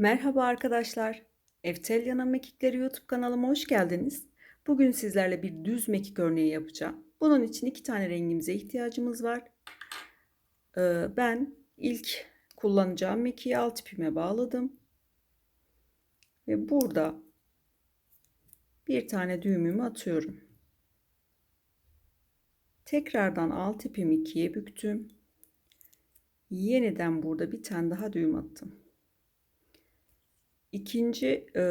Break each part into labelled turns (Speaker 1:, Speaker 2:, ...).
Speaker 1: Merhaba arkadaşlar. Eftelya'nın Mekikleri YouTube kanalıma hoş geldiniz. Bugün sizlerle bir düz mekik örneği yapacağım. Bunun için iki tane rengimize ihtiyacımız var. Ee, ben ilk kullanacağım mekiği alt ipime bağladım. Ve burada bir tane düğümümü atıyorum. Tekrardan alt ipimi ikiye büktüm. Yeniden burada bir tane daha düğüm attım. İkinci e,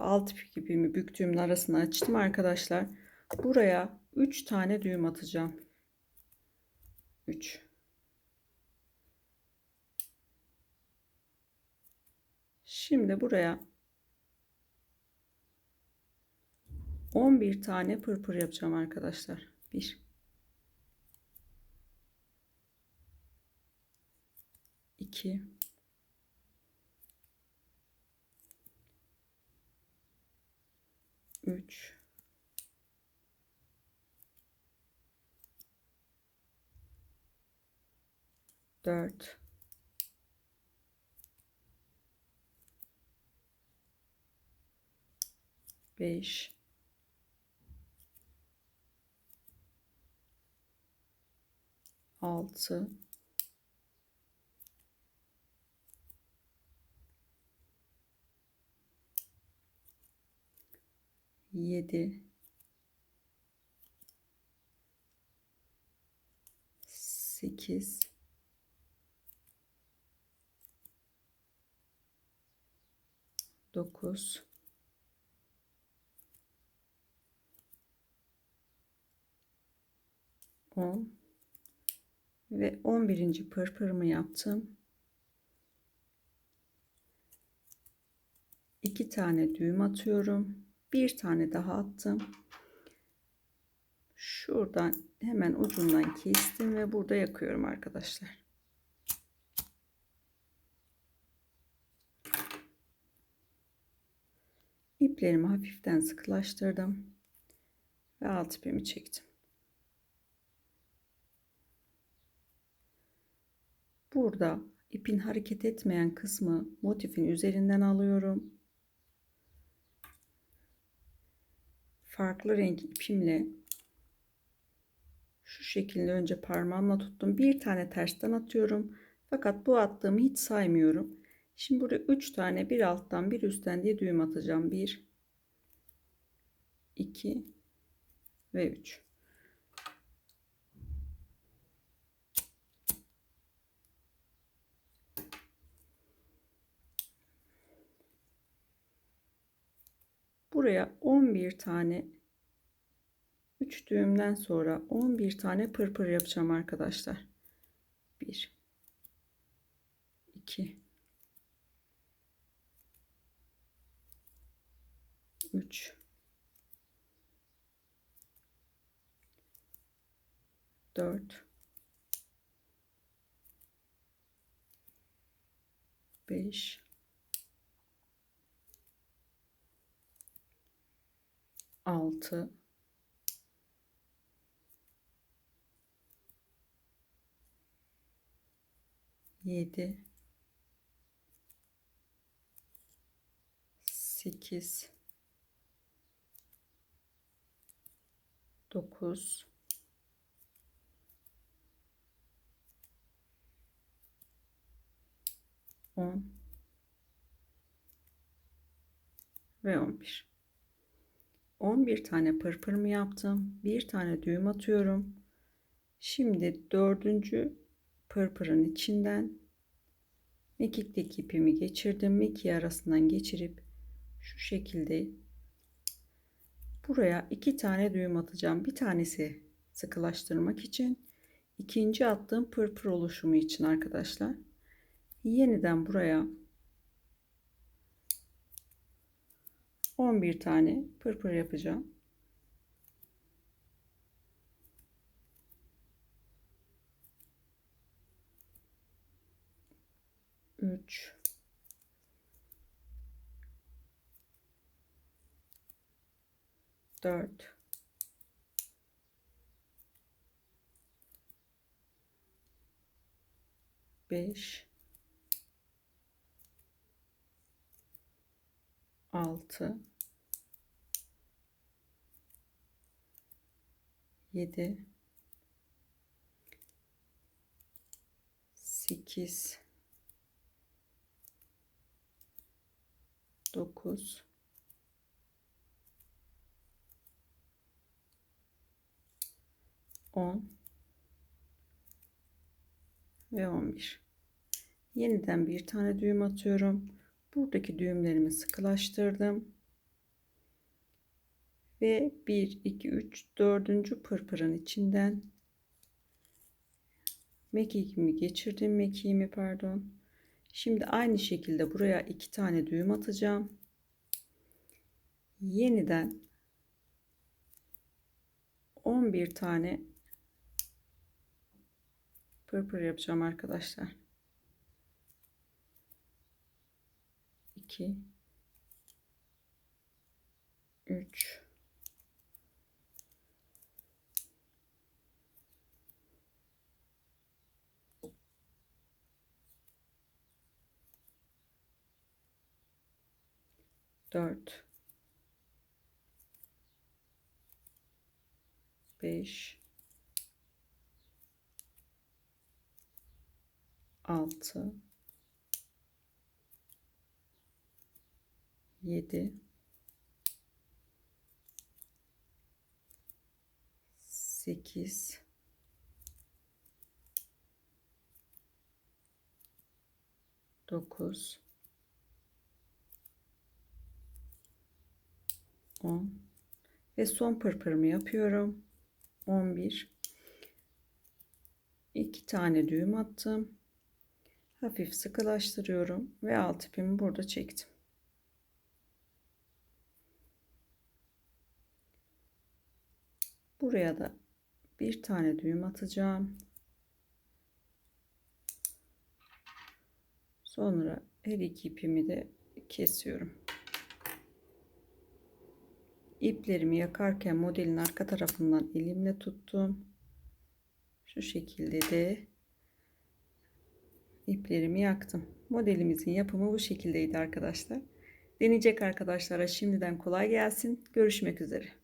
Speaker 1: alt ipimi büktüğümün arasını açtım arkadaşlar. Buraya 3 tane düğüm atacağım. 3 Şimdi buraya 11 tane pırpır yapacağım arkadaşlar. 1 2 3 4 5 6 7 8 9 10 ve 11. pırpırımı yaptım. 2 tane düğüm atıyorum bir tane daha attım. Şuradan hemen ucundan kestim ve burada yakıyorum arkadaşlar. İplerimi hafiften sıkılaştırdım ve alt ipimi çektim. Burada ipin hareket etmeyen kısmı motifin üzerinden alıyorum farklı renk ipimle şu şekilde önce parmağımla tuttum. Bir tane tersten atıyorum. Fakat bu attığımı hiç saymıyorum. Şimdi buraya 3 tane bir alttan bir üstten diye düğüm atacağım. 1 2 ve 3. Buraya 11 tane 3 düğümden sonra 11 tane pırpır yapacağım arkadaşlar. 1 2 3 4 5 6 7 8 9 10 ve 11 11 tane pırpırımı yaptım. Bir tane düğüm atıyorum. Şimdi dördüncü pırpırın içinden mekikteki ipimi geçirdim. Meki arasından geçirip şu şekilde buraya iki tane düğüm atacağım. Bir tanesi sıkılaştırmak için. ikinci attığım pırpır oluşumu için arkadaşlar. Yeniden buraya 11 tane pırpır yapacağım. Üç. Dört. Beş. 6 7 8 9 10 ve 11 yeniden bir tane düğüm atıyorum buradaki düğümlerimi sıkılaştırdım. Ve 1 2 3 4. pırpırın içinden mekiğimi geçirdim mekiğimi pardon. Şimdi aynı şekilde buraya iki tane düğüm atacağım. Yeniden 11 tane pırpır yapacağım arkadaşlar 2 3 4 5 6 7 8 9 10 ve son pırpırımı yapıyorum. 11 2 tane düğüm attım. Hafif sıkılaştırıyorum ve alt ipimi burada çektim buraya da bir tane düğüm atacağım. Sonra her iki ipimi de kesiyorum. İplerimi yakarken modelin arka tarafından elimle tuttum. Şu şekilde de iplerimi yaktım. Modelimizin yapımı bu şekildeydi arkadaşlar. Deneyecek arkadaşlara şimdiden kolay gelsin. Görüşmek üzere